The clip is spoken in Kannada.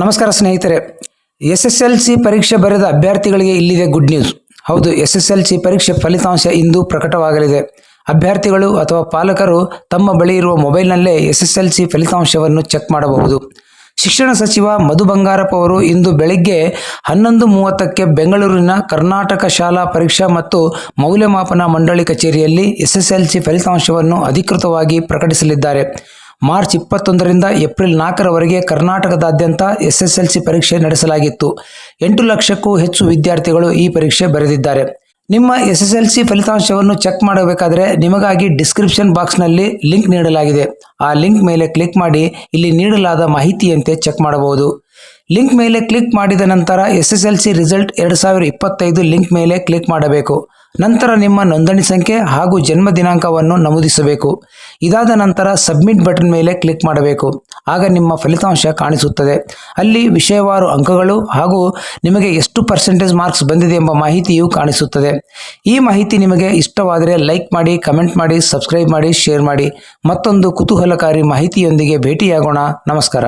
ನಮಸ್ಕಾರ ಸ್ನೇಹಿತರೆ. ಎಸ್ ಎಸ್ ಎಲ್ ಸಿ ಪರೀಕ್ಷೆ ಬರೆದ ಅಭ್ಯರ್ಥಿಗಳಿಗೆ ಇಲ್ಲಿದೆ ಗುಡ್ ನ್ಯೂಸ್ ಹೌದು ಎಸ್ ಎಸ್ ಎಲ್ ಸಿ ಪರೀಕ್ಷೆ ಫಲಿತಾಂಶ ಇಂದು ಪ್ರಕಟವಾಗಲಿದೆ. ಅಭ್ಯರ್ಥಿಗಳು ಅಥವಾ ಪಾಲಕರು ತಮ್ಮ ಬಳಿ ಇರುವ ಮೊಬೈಲ್ನಲ್ಲೇ ಎಸ್ ಎಸ್ ಎಲ್ ಸಿ ಫಲಿತಾಂಶವನ್ನು ಚೆಕ್ ಮಾಡಬಹುದು. ಶಿಕ್ಷಣ ಸಚಿವ ಮಧು ಬಂಗಾರಪ್ಪ ಅವರು ಇಂದು ಬೆಳಗ್ಗೆ ಹನ್ನೊಂದು ಮೂವತ್ತಕ್ಕೆ ಬೆಂಗಳೂರಿನ ಕರ್ನಾಟಕ ಶಾಲಾ ಪರೀಕ್ಷಾ ಮತ್ತು ಮೌಲ್ಯಮಾಪನ ಮಂಡಳಿ ಕಚೇರಿಯಲ್ಲಿ ಎಸ್ ಎಸ್ ಎಲ್ ಸಿ ಫಲಿತಾಂಶವನ್ನು ಅಧಿಕೃತವಾಗಿ ಪ್ರಕಟಿಸಲಿದ್ದಾರೆ. ಮಾರ್ಚ್ ಇಪ್ಪತ್ತೊಂದರಿಂದ ಏಪ್ರಿಲ್ ನಾಲ್ಕರವರೆಗೆ ಕರ್ನಾಟಕದಾದ್ಯಂತ ಎಸ್ಎಸ್ಎಲ್ಸಿ ಪರೀಕ್ಷೆ ನಡೆಸಲಾಗಿತ್ತು. ಎಂಟು ಲಕ್ಷಕ್ಕೂ ಹೆಚ್ಚು ವಿದ್ಯಾರ್ಥಿಗಳು ಈ ಪರೀಕ್ಷೆ ಬರೆದಿದ್ದಾರೆ. ನಿಮ್ಮ ಎಸ್ ಫಲಿತಾಂಶವನ್ನು ಚೆಕ್ ಮಾಡಬೇಕಾದರೆ ನಿಮಗಾಗಿ ಡಿಸ್ಕ್ರಿಪ್ಷನ್ ಬಾಕ್ಸ್ನಲ್ಲಿ ಲಿಂಕ್ ನೀಡಲಾಗಿದೆ. ಆ ಲಿಂಕ್ ಮೇಲೆ ಕ್ಲಿಕ್ ಮಾಡಿ ಇಲ್ಲಿ ನೀಡಲಾದ ಮಾಹಿತಿಯಂತೆ ಚೆಕ್ ಮಾಡಬಹುದು. ಲಿಂಕ್ ಮೇಲೆ ಕ್ಲಿಕ್ ಮಾಡಿದ ನಂತರ S S L C result ಎರಡು ಸಾವಿರ ಇಪ್ಪತ್ತೈದು ಲಿಂಕ್ ಮೇಲೆ ಕ್ಲಿಕ್ ಮಾಡಬೇಕು. ನಂತರ ನಿಮ್ಮ ನೋಂದಣಿ ಸಂಖ್ಯೆ ಹಾಗೂ ಜನ್ಮ ದಿನಾಂಕವನ್ನು ನಮೂದಿಸಬೇಕು. ಇದಾದ ನಂತರ ಸಬ್ಮಿಟ್ ಬಟನ್ ಮೇಲೆ ಕ್ಲಿಕ್ ಮಾಡಬೇಕು. ಆಗ ನಿಮ್ಮ ಫಲಿತಾಂಶ ಕಾಣಿಸುತ್ತದೆ. ಅಲ್ಲಿ ವಿಷಯವಾರು ಅಂಕಗಳು ಹಾಗೂ ನಿಮಗೆ ಎಷ್ಟು ಪರ್ಸೆಂಟೇಜ್ ಮಾರ್ಕ್ಸ್ ಬಂದಿದೆ ಎಂಬ ಮಾಹಿತಿಯು ಕಾಣಿಸುತ್ತದೆ. ಈ ಮಾಹಿತಿ ನಿಮಗೆ ಇಷ್ಟವಾದರೆ ಲೈಕ್ ಮಾಡಿ, ಕಮೆಂಟ್ ಮಾಡಿ, ಸಬ್ಸ್ಕ್ರೈಬ್ ಮಾಡಿ, ಶೇರ್ ಮಾಡಿ. ಮತ್ತೊಂದು ಕುತೂಹಲಕಾರಿ ಮಾಹಿತಿಯೊಂದಿಗೆ ಭೇಟಿಯಾಗೋಣ. ನಮಸ್ಕಾರ.